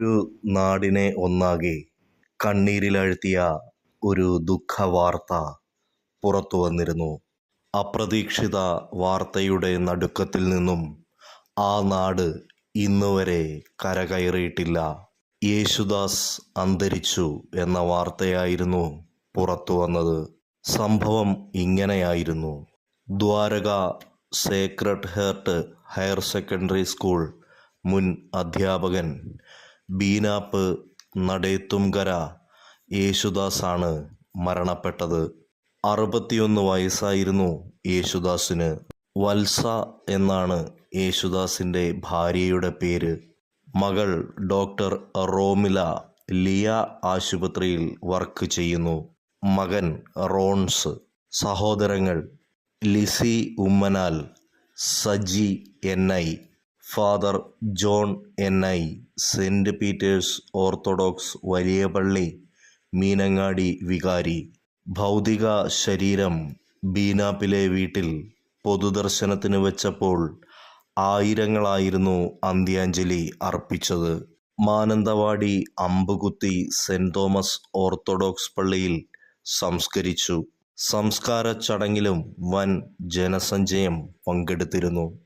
ഒരു നാടിനെ ഒന്നാകെ കണ്ണീരിലാഴ്ത്തിയ ഒരു ദുഃഖവാർത്ത പുറത്തു വന്നിരുന്നു. അപ്രതീക്ഷിത വാർത്തയുടെ നടുക്കത്തിൽ നിന്നും ആ നാട് ഇന്നുവരെ കരകയറിയിട്ടില്ല. യേശുദാസ് അന്തരിച്ചു എന്ന വാർത്തയായിരുന്നു പുറത്തു വന്നത്. സംഭവം ഇങ്ങനെയായിരുന്നു. Dwaraka sacred heart higher secondary school മുൻ അധ്യാപകൻ ബീനാപ്പ് നടേത്തുംകര യേശുദാസാണ് മരണപ്പെട്ടത്. അറുപത്തിയൊന്ന് വയസ്സായിരുന്നു യേശുദാസിന്. വത്സ എന്നാണ് യേശുദാസിന്റെ ഭാര്യയുടെ പേര്. മകൾ ഡോക്ടർ റോമില ലിയ ആശുപത്രിയിൽ വർക്ക് ചെയ്യുന്നു. മകൻ റോൺസ്. സഹോദരങ്ങൾ Lissy ഉമ്മനാൽ Saji N I. Father John N I saint Peter's Orthodox വലിയ പള്ളി മീനങ്ങാടി വികാരി ഭൗതിക ശരീരം ബീനാപ്പിലെ വീട്ടിൽ പൊതുദർശനത്തിന് വെച്ചപ്പോൾ ആയിരങ്ങളായിരുന്നു അന്ത്യാഞ്ജലി അർപ്പിച്ചത്. Mananthavady Ambukuthi saint Thomas Orthodox പള്ളിയിൽ സംസ്കരിച്ചു. സംസ്കാര ചടങ്ങിലും വൻ ജനസഞ്ചയം പങ്കെടുത്തിരുന്നു.